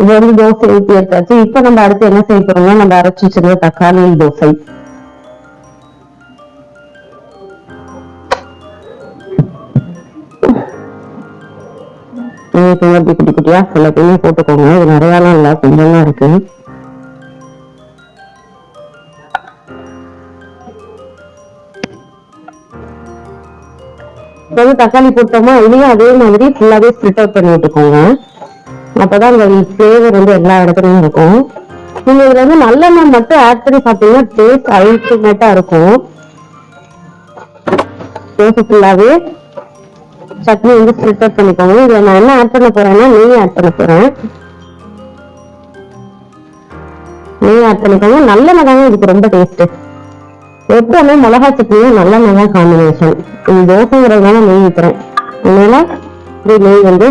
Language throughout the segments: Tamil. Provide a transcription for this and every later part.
இது வந்து தோசை ஊற்றி எடுத்தாச்சு. இப்ப நம்ம அடுத்து என்ன செய்ய போறோம்னா நம்ம அரைச்சி வச்சிருந்த தக்காளி தோசை. நீங்க குட்டி குட்டியா சில எல்லாத்தையுமே போட்டுக்கோங்க. இது நிறையாலாம் இல்லை கொஞ்சம் தான் இருக்கு. இப்ப வந்து தக்காளி போட்டோமா இதையும் அதே மாதிரி ஃபுல்லாவே ஸ்ப்ளிட் அவுட் பண்ணி விட்டுக்கோங்க அப்பதான் அந்த ஃபிளேவர் வந்து எல்லா இடத்துலயும் இருக்கும். நீங்க இதுல வந்து நல்லெண்ணெய் மட்டும் ஆட் பண்ணி பார்த்தீங்கன்னா டேஸ்ட் அல்டிமேட்டா இருக்கும். தோசை ஃபுல்லாவே சட்னி வந்து ஸ்ப்ளிட் அவுட் பண்ணிக்கோங்க. இதுல நான் என்ன ஆட் பண்ண போறேன்னா நெய் ஆட் பண்ண போறேன். நெய் ஆட் பண்ணிக்கோங்க. நல்லெண்ணெய் தாங்க இதுக்கு ரொம்ப டேஸ்ட் எப்பவுமே மிளகா சட்னியும் நல்ல தான் காம்பினேஷன் இது தோசைங்கிறதுனால நெய் ஊற்றுறேன் அதனால இப்படி நெய் வந்து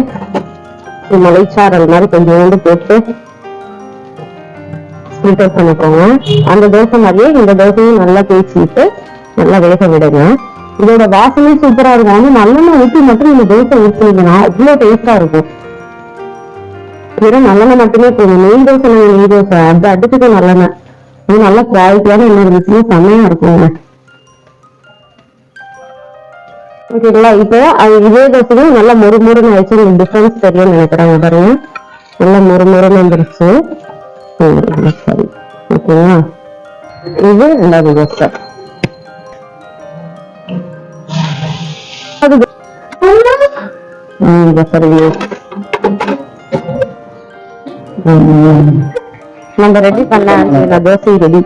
இப்படி மலைச்சாரல் மாதிரி கொஞ்சோண்டு போட்டு ஸ்ப்ளிட் பண்ணிக்கோங்க. அந்த தோசை மாதிரியே இந்த தோசையும் நல்லா தேய்ச்சி விட்டு நல்லா வேக விடுங்க. இதோட வாசனை சூப்பரா இருக்கும். வந்து நல்லெண்ணெய் ஊற்றி மட்டும் இந்த தோசை ஊற்றிங்கன்னா இவ்வளோ டேஸ்டா இருக்கும். வெறும் நல்லெண்ணெய் மட்டுமே போதும். நெய் தோசை நெய் தோசை. அது அடிச்சுட்டு நல்லெண்ணெய். இது நல்ல குவாலிட்டியான என்ன இருந்துச்சுன்னா செம்மையா இருக்குங்க. ஓகேங்களா? இப்போ அது இதே தோசையும் நல்லா மொறு மொறுன்னு ஆயிடுச்சு உங்களுக்கு டிஃபரன்ஸ் தெரியும்னு நினைக்கிறேன் பாருங்க நல்லா மொறு மொறுன்னு வந்துருச்சு சரி. ஓகேங்களா? இது ரெண்டாவது தோசை சரிங்க. நம்ம ரெடி பண்ண தோசை ரெடி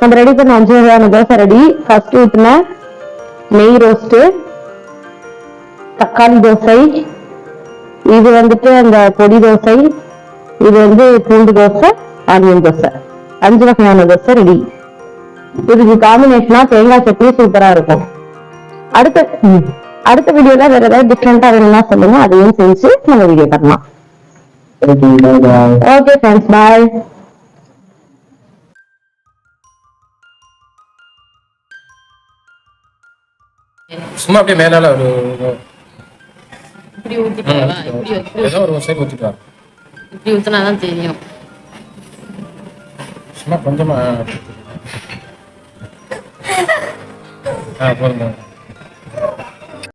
நம்ம ரெடி பண்ண அஞ்சு வகையான தோசை ரெடி ஃபர்ஸ்ட் ஊத்துன நெய் ரோஸ்ட் தக்காளி தோசை. இது வந்துட்டு அந்த பொடி தோசை. இது வந்து பூண்டு தோசை ஆனியன் தோசை. அஞ்சு வகையான தோசை ரெடி இதுக்கு காம்பினேஷனா தேங்காய் சட்னி சூப்பரா இருக்கும். அடுத்த அடுத்த வீடியோல வேற ஏதாவது டிஃப்ரெண்டா வேணும்னா சொல்லுங்க. அதையும் செஞ்சு நம்ம வீடியோ பண்ணலாம் ஓகே ஃப்ரெண்ட்ஸ் பாய் சும்மா அப்படியே மேலால ஒரு ஒரு- இப்படி ஊத்திட்டாவா இப்படி ஊத்தி- ஏதோ ஒரு சைடு ஊத்திட்டு வா. இப்படி ஊத்தினாதான் தெரியும். சும்மா கொஞ்சமா ஆ போதும் போதும்.